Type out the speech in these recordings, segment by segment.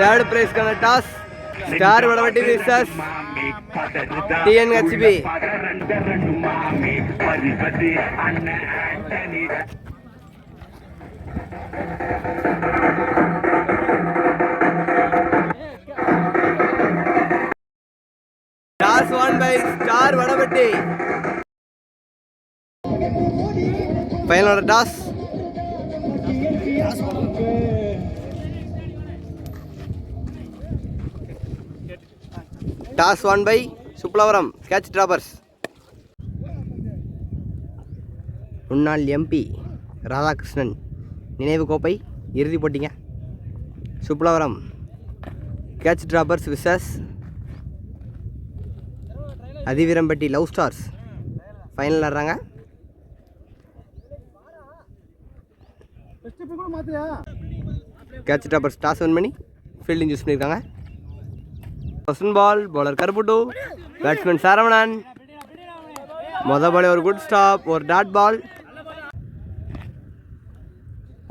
Third prize కన్నా toss star వడబట్టి versus TNHB toss one by star వడబట్టి final toss toss won by Suplavaram catch droppers முன்னாள் MP Radhakrishnan நினைவு கோப்பை இறுதி போட்டிங்க. Suplavaram catch droppers versus Athiveerampatti love stars. Final ஆடுறாங்க. Catch droppers toss won பண்ணி fielding use பண்ணியிருக்காங்க first ball bowler கருப்புட்டு batsman Saravanan. மொத பால் ஒரு குட் ஸ்டாப் ஒரு டாட் பால்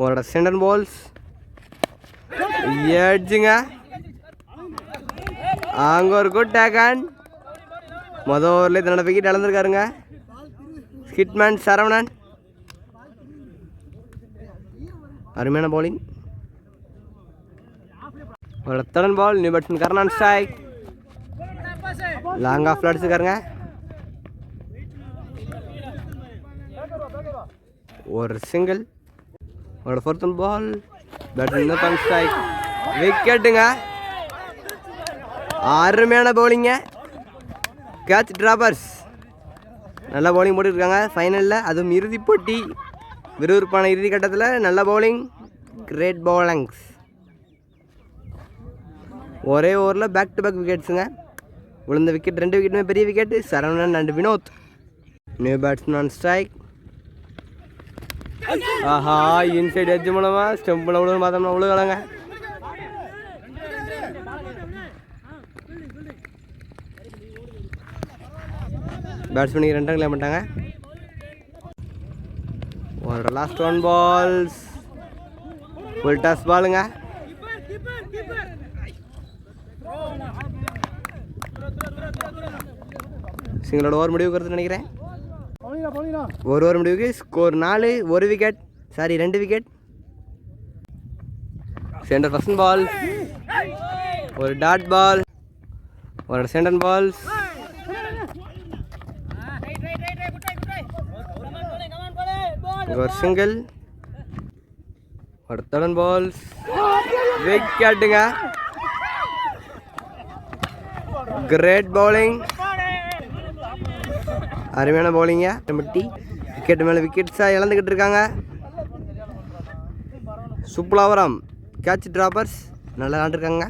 ஒரு சென்டர் பால்ஸ் எட்ஜுங்க அங்கே ஒரு குட் டேக்கன் மொத ஓவரில் தன்னோட விக்கெட் இழந்திருக்காருங்க. ஹிட்மேன் சரவணன். அருமையான பவுலிங் ஒரு third ball new batsman Karnan strike long ஆஃப்ல அடிச்சுக்காருங்க ஒரு சிங்கிள் ஒரு ஃபோர்த் பால் பேட்ஸ்மேன் பன் ஸ்ட்ரைக் விக்கெட்டுங்க அருமையான பவுலிங்க கேட்ச் டிராபர்ஸ் நல்ல பவுலிங் போட்டுருக்காங்க ஃபைனலில் அதுவும் இறுதி போட்டி. விறுவிறுப்பான இறுதி கட்டத்தில் நல்ல பவுலிங் கிரேட் பவுலிங்ஸ் ஒரே ஓவரில் பேக் டு பேக் விக்கெட்ஸுங்க விழுந்த விக்கெட் ரெண்டு விக்கெட்டுமே பெரிய wicket Saravanan and Vinod. New batsman strike Aha inside edge மூலமாக ஸ்டெம்பில் விழுந்து பார்த்தோம்னா உழுகலங்க பேட்ஸ்மேனுக்கு ரெண்டு கிளம்ப மாட்டாங்க ஒரு last one balls full toss பாலுங்க சிங்களோட ஓவர் முடிவுக்கு வருதுன்னு நினைக்கிறேன். ஒரு ஓவர் முடிவுக்கு ஸ்கோர் நாலு ஒரு விக்கெட் சாரி ரெண்டு விக்கெட் சென்டர் ஃபர்ஸ்ட் பால் ஒரு டாட் பால் ஒரு சென்டர் பால்ஸ் ஒரு சிங்கிள் ஒரு தடன் பால்ஸ் விக்கெட்டுங்க கிரேட் பவுலிங் அருமையான பவுலிங்க மட்டி விக்கெட் மேலே விக்கெட்ஸாக இழந்துக்கிட்டு இருக்காங்க. சுப்புலாவரம் கேட்ச் ட்ராப்பர்ஸ் நல்லா விளாண்டுருக்காங்க.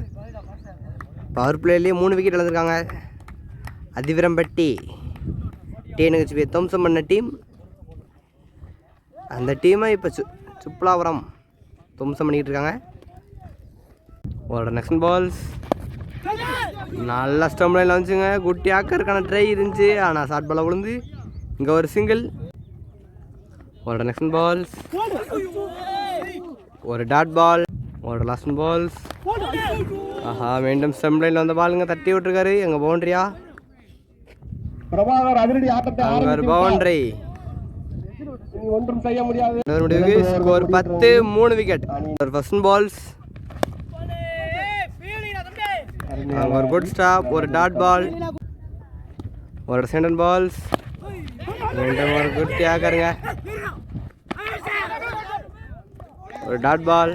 பவர் பிளேலேயே மூணு விக்கெட் இழந்திருக்காங்க. டி டிஎன்ஹெச்பி தம்சம் பண்ண டீம் அந்த டீமை இப்போ சு சுப்புலாவரம் தும்சம் பண்ணிக்கிட்டு இருக்காங்க. ஒரு நெக்ஸ்ட் பால்ஸ் நல்ல ஸ்டம்ப் லைனில் வந்துச்சுங்க. குட்டி ஆக்கருக்கான ட்ரை இருந்துச்சு. ஆனால் ஷார்ட் பால் விழுந்து இங்கே ஒரு சிங்கிள் ஒரு நெக்ஸ்ட் பால்ஸ் ஒரு டாட் பால் ஒரு லாஸ்ட் பால்ஸ் ஆஹா மீண்டும் ஸ்டம்ப் லைனில் வந்த பாலுங்க தட்டி விட்டுருக்காரு. எங்கள் பவுண்ட்ரியா பவுண்ட்ரி ஒன்றும் செய்ய முடியாது. ஸ்கோர் பத்து மூணு விக்கெட் ஒரு ஃபர்ஸ்ட் பால்ஸ் அங்கே ஒரு குட் ஸ்டாப் ஒரு டாட் பால் ஒரு சென்டன் பால்ஸ் மீண்டும் ஒரு குட் ஆக்காருங்க ஒரு டாட் பால்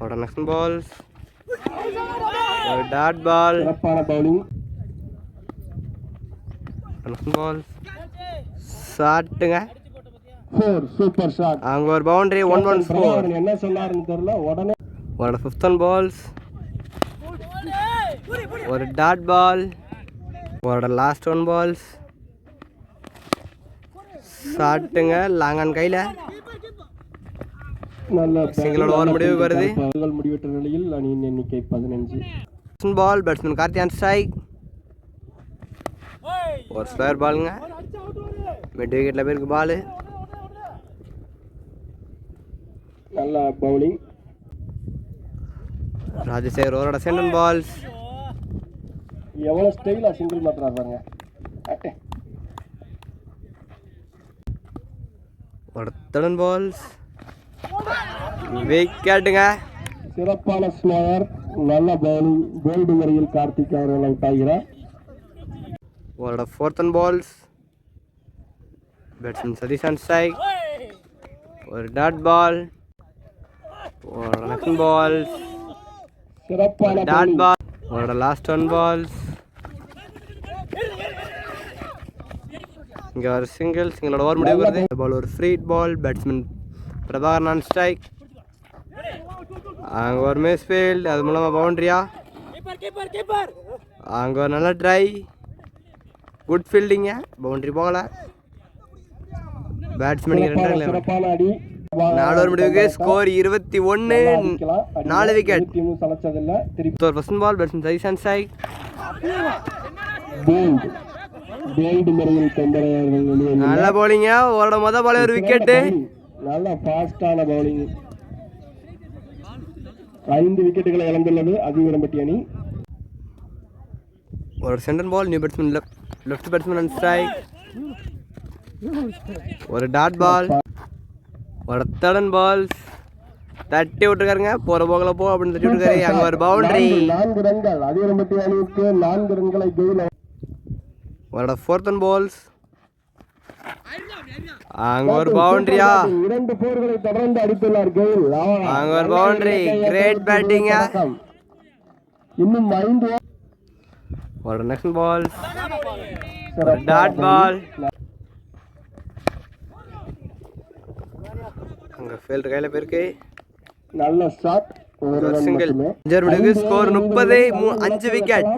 ஒரு நெக்ஸ்ட் பால்ஸ் ஒரு டாட் பால் நெக்ஸ்ட் பால்ஸ் ஷாட்டுங்க சூப்பர் ஷாட் அங்கே ஒரு பவுண்டரி ஒன் ஒன் ஃபோர் என்ன சொன்னாருன்னு தெரியல உடனே ஒரு ஃபிஃப்த் பால்ஸ் ஒரு டாட் பால் ஒரு லாஸ்ட் ஒன் பால்ஸ் ஷாட்டுங்க லாங் ஆன் கையில். நல்ல சிங்களோட over முடிவு வருது. முடிவெற்ற நிலையில் அணியின் எண்ணிக்கை பதினஞ்சு. Ball batsman Karthi on strike ஒரு ஸ்கொயர் பாலுங்க மிட் விக்கெட்டில் போயிருக்கு பால் நல்ல பவுலிங் ராஜசேகர் ஓரோட சென்டன் பால்ஸ் எவ்வளவு ஸ்டைலா சிங்கிள் மாத்திராரு பாருங்க. அட்டே. ஒரு தடன் பால்ஸ். விக்கெட்டுங்க சிறப்பான ஸ்லோயர் நல்ல பவுலிங் போல்டு முறையில் கார்த்திக் அவர்கள் அவுட் ஆகிறார் ஒரு fourth and balls batsman Sathish on strike ஒரு டாட் பால் ஒரு நெக்ஸ்ட் பால்ஸ் சிறப்பான டாட். பால் ஒரு லாஸ்ட் ஒன் பால்ஸ் இங்கே ஒரு சிங்கிள் சிங்கிளோட ஓவர் முடிவு வருது இந்த பால் ஒரு free ball batsman Prabhakaran on strike அங்கே ஒரு மிஸ் ஃபீல்ட் அது மூலமாக பவுண்ட்ரியா அங்கே ஒரு நல்ல ட்ரை குட் ஃபீல்டிங்க பவுண்ட்ரி போகல. பேட்ஸ்மேனுக்கு ரெண்டு நாலு ஓவர் முடிவுக்கு ஸ்கோர் இருபத்தி ஒன்று நாலு விக்கெட் திருப்பி ஒரு first ball batsman Sathish on strike நல்ல bowling ஓட மொத பாலே ஒரு விக்கெட்டு நல்ல ஃபாஸ்டான பவுலிங் ஐந்து விக்கெட்டுகளை இழந்துள்ளது அதிவிடம்பட்டி அணி ஒரு second ball new batsman left batsman and strike ஒரு டாட் பால் ஒரு தடன் பால்ஸ் தட்டி விட்டுருக்காருங்க. போற போகல போ அப்படின்னு தட்டி விட்டுருக்காரு. அங்க ஒரு பவுண்டரி நான்கு ரன்கள். அதிவிடம்பட்டி அணிக்கு நான்கு ரன்களை கெயில் ஒரு ஃபோர்த் அண்ட் பால்ஸ் அங்க ஒரு பவுண்டரியா இரண்டு போர்களை தொடர்ந்து அடித்துள்ளார் கெயில். அங்க ஒரு பவுண்டரி கிரேட் பேட்டிங்க இன்னும் ஐந்து ஒரு நெக்ஸ்ட் பால் டாட் பால் அங்க ஃபீல்டர் கையில போயிருக்கு. நல்ல ஷாட் ஒரு சிங்கிள் முடிவுக்கு ஸ்கோர் முப்பது அஞ்சு விக்கெட்.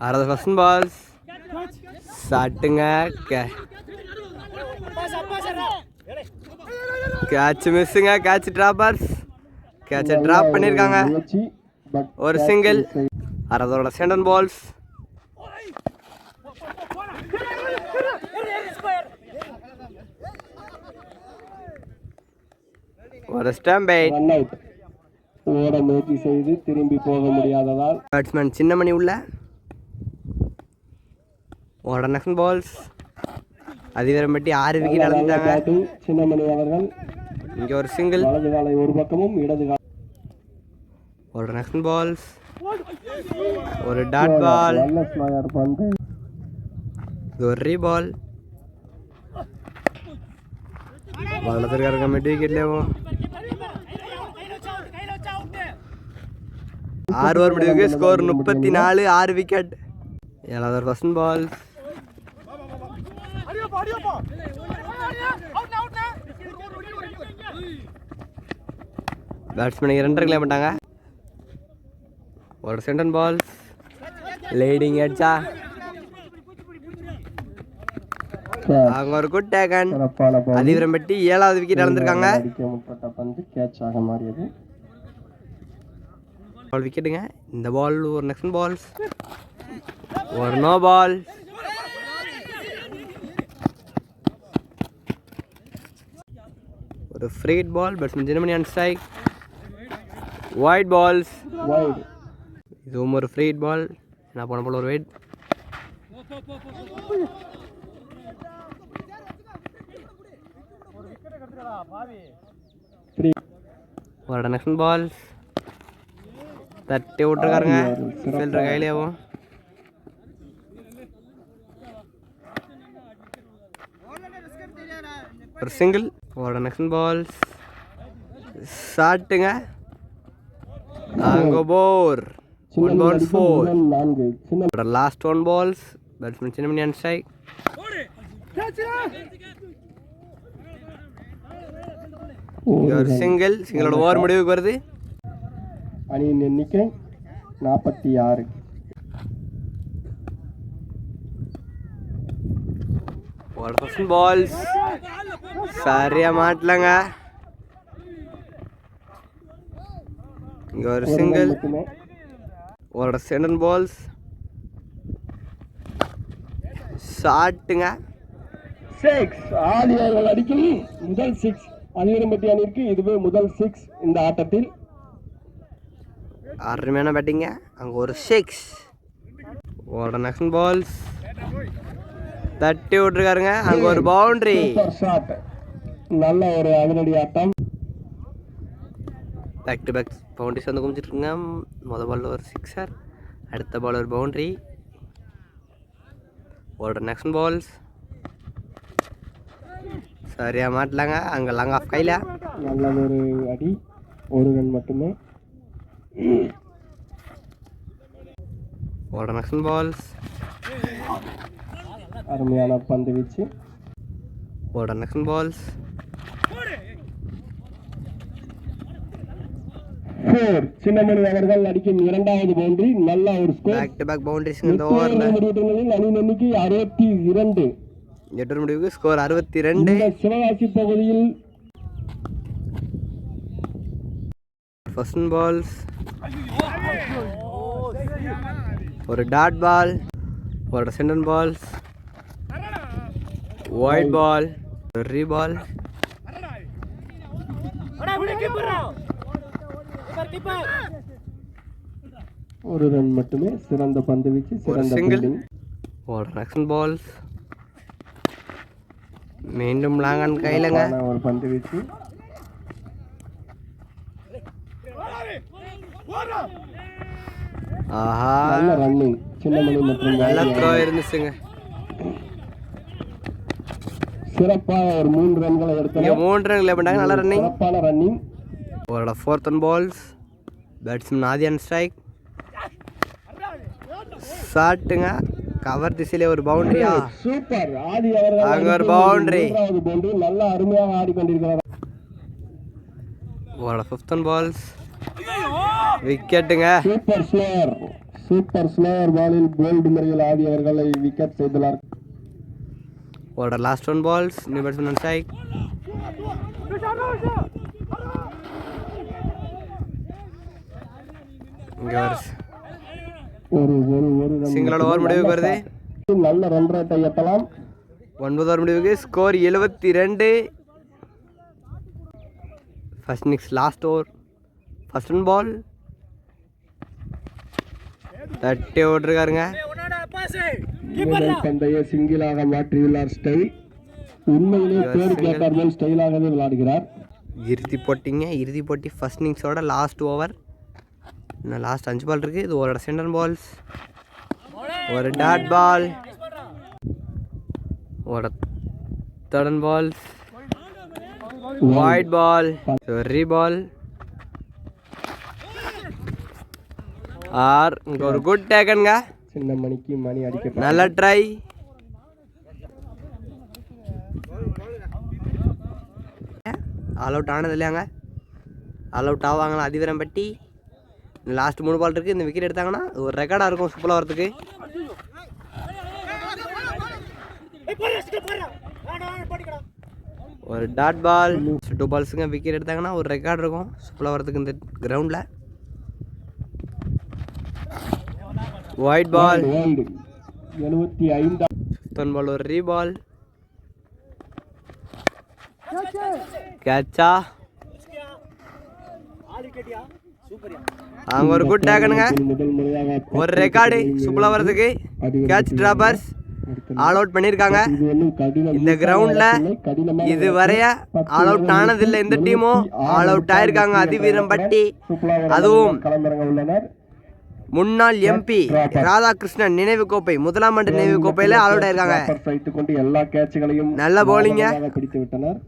அறுபது ஃபர்ஸ்ட் பால்ஸ் சாட்டுங்க கேட்ச் மிஸ்ஸுங்க கேட்ச் டிராப்பர்ஸ் கேட்சை டிராப் பண்ணியிருக்காங்க ஒரு சிங்கிள் அறுபதோட சென்டன் பால்ஸ் ஒரு ஸ்டாம்ப் ஓட முயற்சி செய்து திரும்பி போக முடியாததால். பேட்ஸ்மேன் சின்னமணி உள்ள. ஓட நெக்ஸ்ட் பால்ஸ். அதிவரம்பட்டி ஆறு விக்கெட் பேட்டிங் சின்னமணி அவர்கள். இங்கே ஒரு சிங்கிள். வலது காலை ஒரு பக்கமும் இடது கால் ஒரு நெக்ஸ்ட் பால்ஸ். ஒரு டாட் பால். ஒரு ரீ பால். வளர்த்துருக்காருங்க மிட் விக்கெட்லேயும் ஆறு ஓவர் முடிவுக்கு ஸ்கோர் முப்பத்தி நாலு ஆறு விக்கெட் ஏழாவது ஃபர்ஸ்ட் பால் பேட்ஸ்மேனுக்கு ரெண்டு கிளைம் பண்ணிட்டாங்க ஒரு சென்டன் பால்ஸ் லைடிங் அடிச்சா அவங்க ஒரு குட் டேக்கன் ball. அதிவரம்பட்டி ஏழாவது விக்கெட் இழந்திருக்காங்க. பால் விக்கெட்டுங்க இந்த பால் ஒரு நெக்ஸ்ட் பால்ஸ் ஒரு நோ பால் ஒரு free ball batsman Germany and strike wide balls இதுவும் ஒரு ஃப்ரீட் பால் என்ன பண்ண போல ஒரு வெயிட் ஒரு நெக்ஸ்ட் பால்ஸ் தட்டி விட்டுருக்காருங்க. ஃபீல்டர் கையிலேயும் ஒரு சிங்கிள் ஒரு நெக்ஸ்ட் பால்ஸ் ஷாட்டுங்க அங்கே போர் ஒன் பால் ஃபோர் நான்கு. சின்ன last one balls batsman Chinnamani and strike ஒரு சிங்கிள் சிங்கிளோட ஓவர் முடிவுக்கு வருது. அணியின் எண்ணிக்கை நாற்பத்தி ஆறு. ஒரு பால்ஸ் சரியா மாட்டலங்க. இங்க ஒரு சிங்கிள் ஒரு சென்டன் பால்ஸ் ஷாட்டுங்க சிக்ஸ் ஆதி அவர்கள் அடிக்கும். முதல் சிக்ஸ் அலிவரம்பட்டி அணிக்கு இதுவே முதல் சிக்ஸ் இந்த ஆட்டத்தில். அருமையான பேட்டிங்க அங்கே ஒரு சிக்ஸ் ஒரு நெக்ஸ்ட் பால்ஸ் தட்டி விட்டுருக்காருங்க. அங்கே ஒரு பவுண்டரி நல்ல ஒரு அதிரடி ஆட்டம். பேக் டு பேக் பவுண்டரிஸ் வந்து குமிச்சிட்ருங்க மொதல் பால் ஒரு சிக்ஸர் அடுத்த பால் ஒரு பவுண்டரி ஒரு நெக்ஸ்ட் பால்ஸ் சரியா மாட்டலாங்க அங்கே லாங் ஆஃப் கையில் நல்ல ஒரு அடி ஒரு ரன் மட்டுமே ஒரு நெக்ஸ்ட் பால்ஸ் அருமையான பந்து வீச்சு ஒரு நெக்ஸ்ட் பால்ஸ் ஃபோர் சின்னமணி அவர்கள் அடிக்கும் இரண்டாவது பவுண்டரி நல்ல ஒரு score back to back boundaries இந்த ஓவரில் முடிவுகளில் அணி எண்ணிக்கை அறுபத்தி இரண்டு. எட்டு முடிவுக்கு ஸ்கோர் அறுபத்தி ரெண்டு. சிவகாசி பகுதியில் ஃபர்ஸ்ட் பால்ஸ் ஒரு டாட் பால் ஒரு சென்டன் பால்ஸ் ஒயிட் பால் ரீ பால் ஒரு ரன் மட்டுமே சிறந்த பந்து வீச்சு சிறந்த fielding. ஒரு நெக்ஸ்ட் பால்ஸ் மீண்டும் லாங்கன் கையிலங்க. ஒரு பந்து வீச்சு. ஆஹா. நல்ல ரன்னிங் சின்னமணி மற்றும் நல்ல. த்ரோ இருந்துச்சுங்க. சிறப்பாக ஒரு மூன்று ரன்களை இங்கே எடுத்தனர் மூன்று ரன் பண்ணாங்க நல்ல ரன்னிங் சிறப்பான ரன்னிங் ஒரு fourth one balls batsman Athiyan strike ஷாட்டுங்க கவர் திசையிலே ஒரு பவுண்டரியா சூப்பர் ஆதி அவர்கள் அங்க ஒரு. மூன்றாவது boundary. நல்ல அருமையாக ஆடிக்கொண்டிருக்கிறார். ஒரு ஃபிஃப்த் ஒன் பால்ஸ் விக்கெட்டுங்க சூப்பர் ஸ்லோயர் சூப்பர் ஸ்லோயர் பாலில் போல்டு முறையில் ஆதி அவர்களை விக்கெட் செய்துள்ளார். ஒரு last one balls new batsman strike இங்கே ஒரு ஒரு ஒரு ஒரு சிங்களோட ஓவர் முடிவுக்கு வருது. நல்ல ரன் ரேட்டை எட்டலாம். ஒன்பது ஓவர் முடிவுக்கு ஸ்கோர் எழுபத்தி ரெண்டு first innings last over first one ball தட்டி ஓட்டிருக்காருங்க பந்தைய சிங்கிளாக மாற்றியுள்ளார் ஸ்டைல். உண்மையிலே பேர் கேட்டார் மேல் ஸ்டைலாகவே விளையாடுகிறார். இறுதி போட்டிங்க இறுதி போட்டி. ஃபர்ஸ்ட் இன்னிங்ஸோட லாஸ்ட் ஓவர் இன்னும் லாஸ்ட் அஞ்சு பால் இருக்குது இது ஒரு சென்டர் பால்ஸ் ஒரு டாட் பால் ஒரு third balls wide ball free ball R இங்கே ஒரு குட் டேக்கனுங்க சின்ன மணிக்கு மணி அடிக்க நல்ல ட்ரை ஆல் அவுட் ஆனது இல்லையாங்க ஆல் அவுட் ஆவாங்களா அதிவரம் பட்டி லாஸ்ட் மூணு பால் இருக்குது இந்த விக்கெட் எடுத்தாங்கன்னா ஒரு ரெக்கார்டாக இருக்கும் சூப்பராக வரதுக்கு ஒரு டாட் பால் டூ பால்ஸுங்க விக்கெட் எடுத்தாங்கன்னா ஒரு ரெக்கார்ட் இருக்கும் சூப்பராக வரதுக்கு இந்த கிரவுண்டில் ஒயிட் பால் எழுபத்தி ஐந்து ஃபிஃப்த் பால் ஒரு ரீ பால் கேட்சா அங்கே ஒரு குட் டேக்கனுங்க ஒரு ரெக்கார்டு சூப்பராக வரதுக்கு கேட்ச் டிராப்பர்ஸ் ஆல் அவுட் பண்ணியிருக்காங்க இந்த கிரவுண்டில் இது வரைய ஆல் அவுட் ஆனதில்லை எந்த டீமும் ஆல் அவுட் ஆயிருக்காங்க. அதிவீரம் பட்டி அதுவும் முன்னாள் எம்பி ராதாகிருஷ்ணன் நினைவு கோப்பை முதலாம் ஆண்டு நினைவு கோப்பையில் ஆல் அவுட் ஆயிருக்காங்க. வைத்துக் கொண்டு எல்லா கேட்சுகளையும் நல்ல பிடித்து விட்டனர்.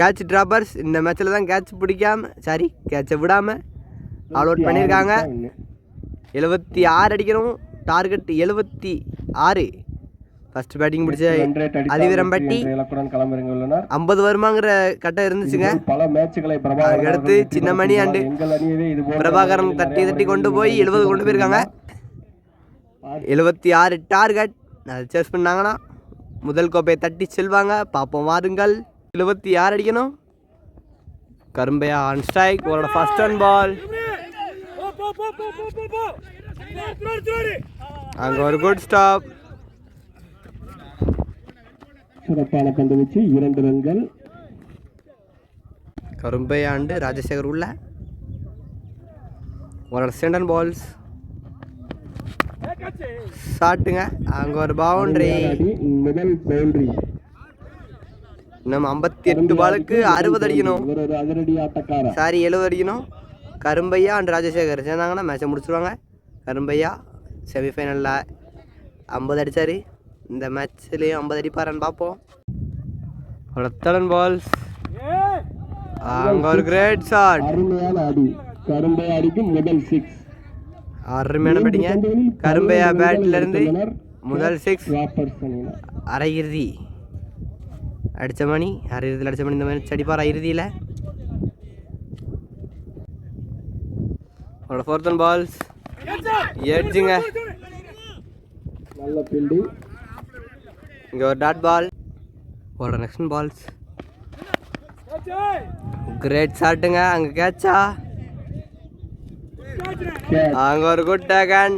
கேட்ச் டிராப்பர்ஸ் இந்த மேட்ச்சில் தான் கேட்ச் பிடிக்காம சாரி கேட்சை விடாமல் ஆல் அவுட் பண்ணியிருக்காங்க எழுபத்தி ஆறு அடிக்கணும். டார்கெட் எழுபத்தி ஆறு. ஃபர்ஸ்ட் பேட்டிங் பிடிச்ச அதிவீரம்பட்டி ஐம்பது வருமாங்கிற கட்டம் இருந்துச்சுங்க. வெற்றி சின்னமணி. அண்டு பிரபாகரன் நிறைய தட்டி தட்டி கொண்டு போய் எழுபது கொண்டு போயிருக்காங்க. எழுபத்தி ஆறு டார்கெட் அதை சேஸ் பண்ணாங்கன்னா முதல் கோப்பையை தட்டி செல்வாங்க. பார்ப்போம் வாருங்கள். எழுபத்தி ஆறு அடிக்கணும். கரும்பையா ஆன் ஸ்ட்ரைக் உங்களோட ஃபர்ஸ்ட் ரன் பால் அங்கே ஒரு குட் ஸ்டாப் சிறப்பான பந்து வீச்சு இரண்டு ரன்கள். கரும்பையா அண்டு ராஜசேகர் உள்ள. உங்களோட சென்டன் பால்ஸ் ஷாட்டுங்க அங்கே ஒரு பவுண்டரி முதல் பவுண்டரி இன்னும் ஐம்பத்தி எட்டு பாலுக்கு அறுபது அடிக்கணும். ஒரு சாரி எழுபது அடிக்கணும். கரும்பையா அண்ட் ராஜசேகர் சேர்ந்தாங்கன்னா மேட்சை முடிச்சிருவாங்க. கரும்பையா செமிஃபைனலில் ஐம்பது அடிச்சார். இந்த மேட்ச்லேயும் ஐம்பது அடிப்பாரான்னு பார்ப்போம். ரத்தலன் பால்ஸ் அங்கே ஒரு கிரேட் ஷாட் அருமையான பேட்டிங்க கரும்பையா பேட்ல இருந்து முதல் சிக்ஸ் அரை இறுதி. அடித்த மணி அரை இறுதியில் அடித்த மணி இந்த மாதிரி அடிப்பார் இறுதியில்? அவரோட ஃபோர்த் அண்ட் பால்ஸ் எட்ஜுங்க நல்ல ஃபீல்டிங் இங்கே ஒரு டாட் பால் ஒரு நெக்ஸ்ட் பால்ஸ் கிரேட் ஷாட்டுங்க அங்கே கேட்சா. அங்கே ஒரு குட் டேகன்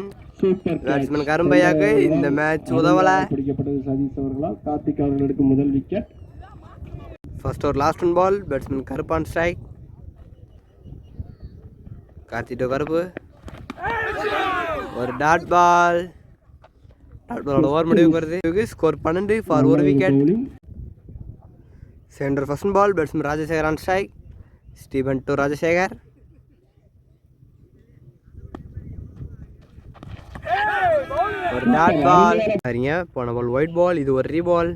பேட்ஸ்மேன் கரும்பையாக்கு இந்த மேட்ச் உதவலை. பிடிக்கப்பட்டது சதீஷ் அவர்களால். கார்த்திக் அவர்களுக்கு முதல் விக்கெட் ஃபர்ஸ்ட் ஒரு last one ball batsman Karuppan strike காத்திட்டு Karuppu ஒரு டாட் பால் டாட் பாலோட ஓவர் முடிவுக்கு வருது ஸ்கோர் பன்னெண்டு ஃபார் ஒரு wicket second first ball batsman Rajasekar on strike Stephen to Rajasekar ஒரு டாட் பால் சரிங்க போன பால் ஒயிட் பால் இது ஒரு ரீபால்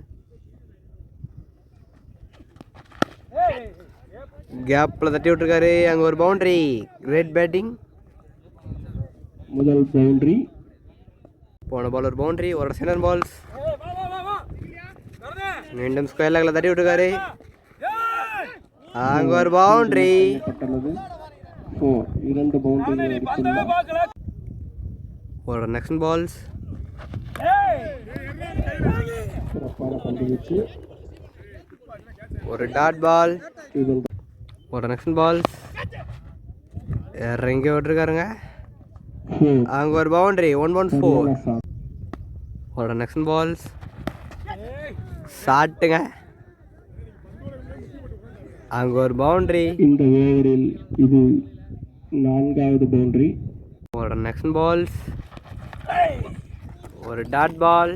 கேப்பில் தட்டி விட்டுருக்காரு. அங்கே ஒரு பவுண்டரி கிரேட் பேட்டிங் முதல் பவுண்டரி போன பால் ஒரு பவுண்டரி ஒரு சென்டர் பால்ஸ் மீண்டும் ஸ்கொயர் லேக்கில் தட்டி விட்டுருக்காரு. அங்கே ஒரு பவுண்டரி இரண்டு பவுண்டரி ஒரு நெக்ஸ்ட் பால்ஸ் ஒரு டாட் பால் ஒரு நெக்ஸ்ட் பால்ஸ் இறங்கி விட்டுருக்காருங்க. அங்கே ஒரு பவுண்டரி ஒன் ஒன் ஃபோர். ஒரு நெக்ஸ்ட் பால்ஸ் ஷாட்டுங்க அங்கே ஒரு பவுண்டரி இந்த ஓவரில் இது நான்காவது பவுண்டரி ஒரு நெக்ஸ்ட் பால்ஸ் ஒரு டாட் பால்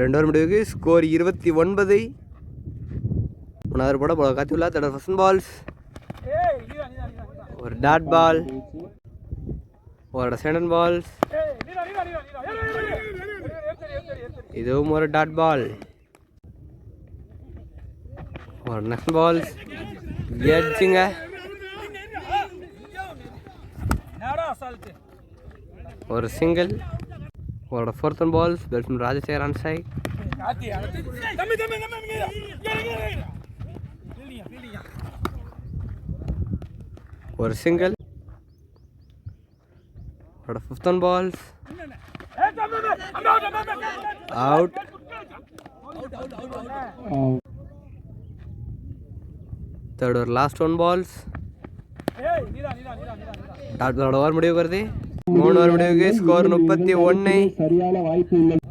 ரெண்டு ஓவர் முடிவுக்கு ஸ்கோர் இருபத்தி ஒன்பது. மூணாவது போட போல உள்ள தட ஃபர்ஸ்ட் பால்ஸ் ஒரு டாட் பால் ஒரு செகண்ட் பால்ஸ் இதுவும் ஒரு டாட் பால் ஒரு நெக்ஸ்ட் பால்ஸ் எட்ஜுங்க ஒரு சிங்கிள் ஒரு fourth and balls batsman Rajasekar on strike ஒரு சிங்கிள் ஒரு fifth and balls out third ஒரு லாஸ்ட் ஒன் பால்ஸ் டாட் பாலோட ஓவர் முடிவுக்கு வருது மூணு ஓவர் முடிவுக்கு ஸ்கோர் முப்பத்தி ஒன்று சரியான வாய்ப்பு உள்ளது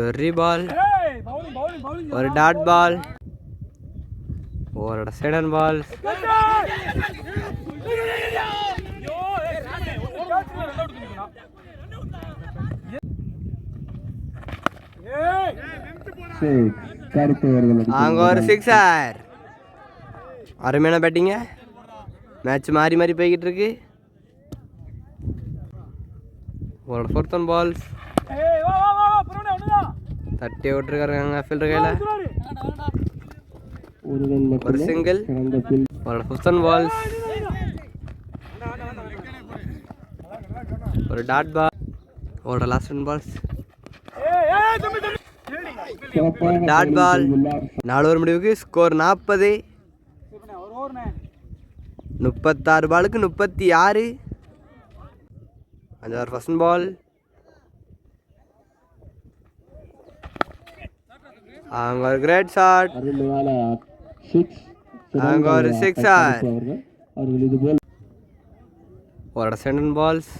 ஒரு ரீபால் ஒரு டாட் பால் ஒரு செடன் பால் சரி கருத்து அவர்கள் அங்கே ஒரு சிக்ஸர் அருமையான பேட்டிங்க மேட்ச் மாறி மாறி போய்கிட்டு இருக்கு ஒரு ஃபோர்த் ஒன் பால்ஸ் தட்டி விட்டுருக்காருங்க ஃபீல்டர் கையில் ஒரு ரன் ஒரு மட்டுமே சிங்கிள் சிறந்த field. ஒரு ஃபிஃப்த் ஒன் பால்ஸ் ஒரு டாட் பால் ஒரு லாஸ்ட் ஒன் பால்ஸ் சிறப்பாக டாட் பால் உள்ளார். நாலு ஒரு முடிவுக்கு ஸ்கோர் நாற்பது முப்பத்தாறு பாலுக்கு முப்பத்தி ஆறு அஞ்சாறு ஃபர்ஸ்ட் பால் அங்கே ஒரு கிரேட் ஷாட் அருமையான சிக்ஸ் அங்க ஒரு sixer. அவர்கள் அவர்கள் இது போல் ஒரு சென்டன் பால்ஸ்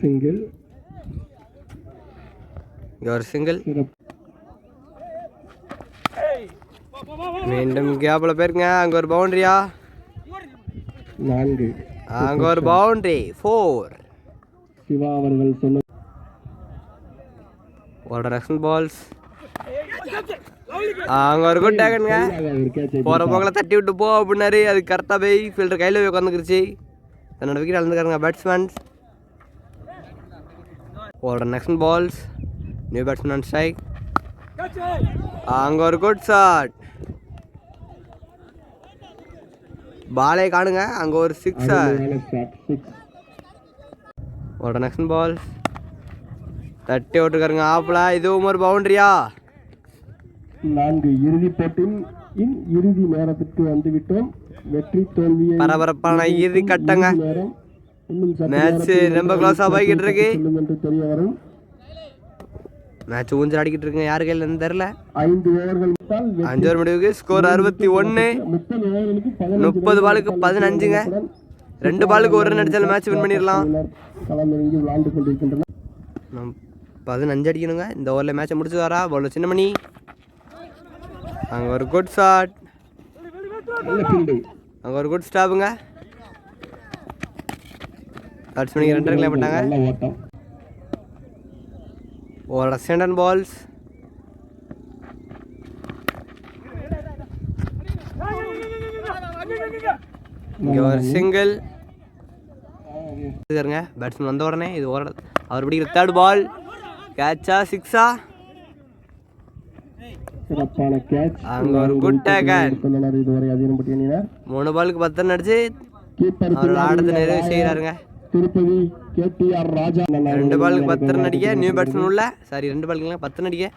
சிங்கிள். இங்கே ஒரு சிங்கிள் மீண்டும் கேப்பில் போயிருங்க அங்கே ஒரு பவுண்டரியா நான்கு. அங்கே ஒரு பவுண்டரி ஃபோர் சிவா அவர்கள் சொன்ன ஒரு நெக்ஸ்ட் பால்ஸ் அங்கே ஒரு குட் டேகனுங்க போகிற போக்கில் தட்டி விட்டு போ அப்படின்னாரு. அது கரெக்டாக போய் ஃபீல்டர் கையில் போய் உட்காந்துருச்சு தன்னோட விக்கெட் அளந்துக்காருங்க பேட்ஸ்மேன்ஸ் ஒரு next balls new batsman strike அங்கே ஒரு குட் ஷாட் பாலே காணுங்க அங்கே ஒரு six. ஒரு நெக்ஸ்ட் பால் தட்டி விட்டுருக்காருங்க ஆப்பில் இதுவும் ஒரு பவுண்டரியா நான்கு இறுதி போட்டின் இறுதி நேரத்திற்கு வந்துவிட்டோம். வெற்றி தோல்வியை பரபரப்பான இறுதி கட்டங்க. நேரத்தில் ரொம்ப ஆ போய்கிட்டு இருக்கு. மேட்ச் ஊஞ்சல் அடிக்கிட்டு இருக்குங்க யாரு கையில் இருந்து தெரில அஞ்சு ஒரு முடிவுக்கு ஸ்கோர் அறுபத்தி ஒன்று முப்பது பாலுக்கு பதினஞ்சுங்க. ரெண்டு பாலுக்கு ஒரு ரன் அடிச்சாலும் மேட்ச் வின் பண்ணிடலாம். பதினஞ்சு அடிக்கணுங்க. இந்த ஓவரில் மேட்சை முடிச்சு வரா. பவுலர் சின்னமணி. அங்கே ஒரு குட் ஷாட் அங்கே ஒரு குட் ஸ்டாப்புங்க பேட்ஸ்மேனுக்கு ரெண்டு ரன் பண்ணாங்க ஒரு சென்டன் பால்ஸ் இங்கே ஒரு சிங்கிள் இருக்காருங்க பேட்ஸ்மேன் வந்த உடனே இது ஒரு அவர் பிடிக்கிற தேர்ட் பால் கேட்சா சிக்ஸா அங்க ஒரு அணியினர் மூணு பாலுக்கு பத்து அடிச்சு. அவர் ஆடத்தை நிறைவு செய்கிறாருங்க திருப்பதி கேடிஆர் ராஜா. ரெண்டு பாலுக்கு பத்து அடிக்க நியூ பேட்ஸ்மேன் உள்ள. சாரி ரெண்டு பாலுக்கு பத்து அடிக்க.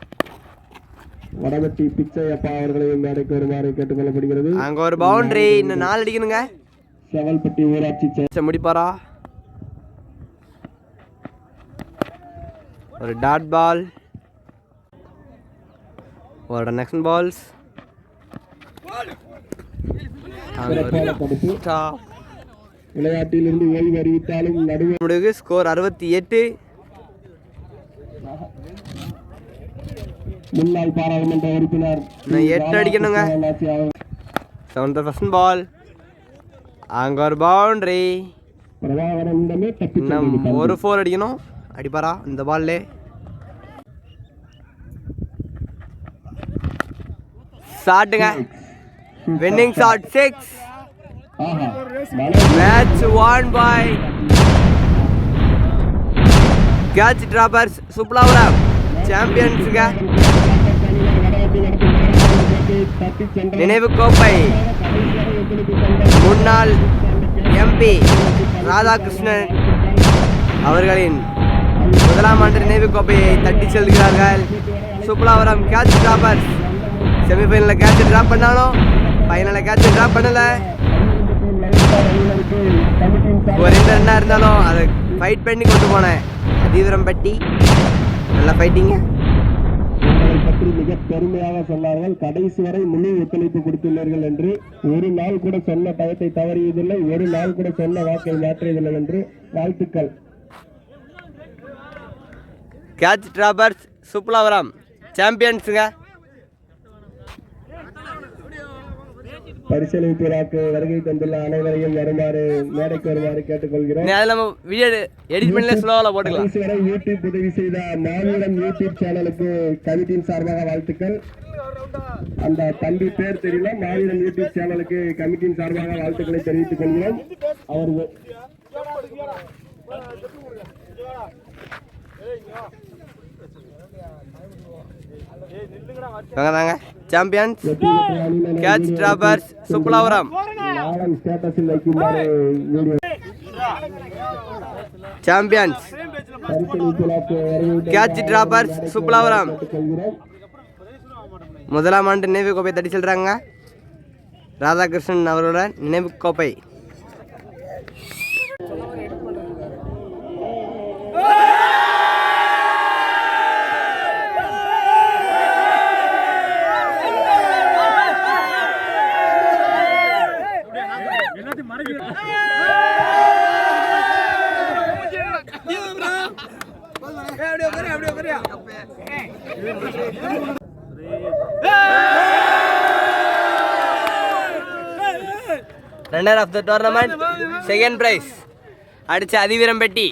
வடவட்டி பிச்சையப்பா அவர்களையும் மேடைக்கு வருமாறு கேட்டுக்கொள்ளப்படுகிறது. அங்கே ஒரு பவுண்டரி இன்னும் நாலு அடிக்கணுங்க. செவல்பட்டி ஊராட்சி முடிப்பாரா? ஒரு டாட் பால் ஒரு நெக்ஸ்ட் பால்ஸ் தடுப்பு விளையாட்டிலிருந்து ஓய்வு அறிவித்தாலும் நடுவர் முடிவுக்கு ஸ்கோர் அறுபத்தி எட்டு. முன்னாள் பாராளுமன்ற உறுப்பினர் எட்டு அடிக்கணுங்க. செவன்த் ஃபர்ஸ்ட் பால் அங்கே ஒரு பவுண்டரி இன்னும் ஒரு ஃபோர் அடிக்கணும். அடிப்பாரா? இந்த பால்லே ஷாட்டுங்க winning shot six match won by catch droppers Suplavaram சாம்பியன்ஸுங்க நினைவு கோப்பை. முன்னாள் எம்பி ராதாகிருஷ்ணன் அவர்களின் முதலாம் ஆண்டு நினைவு கோப்பையை தட்டி செல்கிறார்கள். சுப்லாவரம் கேட்ச் டிராப்பர்ஸ் செமிஃபைனலில் கேட்ச் ட்ராப் பண்ணாலும் ஃபைனலில் கேட்ச் ட்ராப் பண்ணலை. ஒரு ரெண்டு ரன்னாக இருந்தாலும் அதை ஃபைட் பண்ணி கொண்டு போனேன். அதீவிரம் பட்டி நல்ல ஃபைட்டிங்க பற்றி மிக பெருமையாக சொன்னார்கள். கடைசி வரை முழு ஒத்துழைப்பு கொடுத்துள்ளீர்கள் என்று ஒரு நாள் கூட சொன்ன டயத்தை தவறியதில்லை. ஒரு நாள் கூட சொன்ன வாக்கை மாற்றியதில்லை என்று வாழ்த்துக்கள். கேட்ச் டிராப்பர்ஸ் சுப்லாவரம் சாம்பியன்ஸுங்க பரிசீலிப்பு விழாக்கு வருகை தந்துள்ள அனைவரையும் வருமாறு மேடைக்கு வருமாறு கேட்டுக்கொள்கிறோம். நீ அதில் நம்ம வீடியோ எடிட் பண்ணல ஸ்லோவில் போட்டுக்கலாம். கடைசி வரை யூடியூப் உதவி செய்த மாநிலம் யூடியூப் சேனலுக்கு கமிட்டியின் சார்பாக வாழ்த்துக்கள். அந்த தம்பி பேர் தெரியல மாநிலம் யூடியூப் சேனலுக்கு கமிட்டியின் சார்பாக வாழ்த்துக்களை தெரிவித்துக் கொள்கிறோம். அவர்கள் இவங்க தாங்க champions catch droppers video champions catch droppers Suplavaram கொள்கிறோம் முதலாம் ஆண்டு நினைவு கோப்பை தட்டி செல்றாங்க. ராதாகிருஷ்ணன் அவரோட நினைவு கோப்பை runner of the tournament second prize அடிச்ச அதிவிரம்பெட்டி.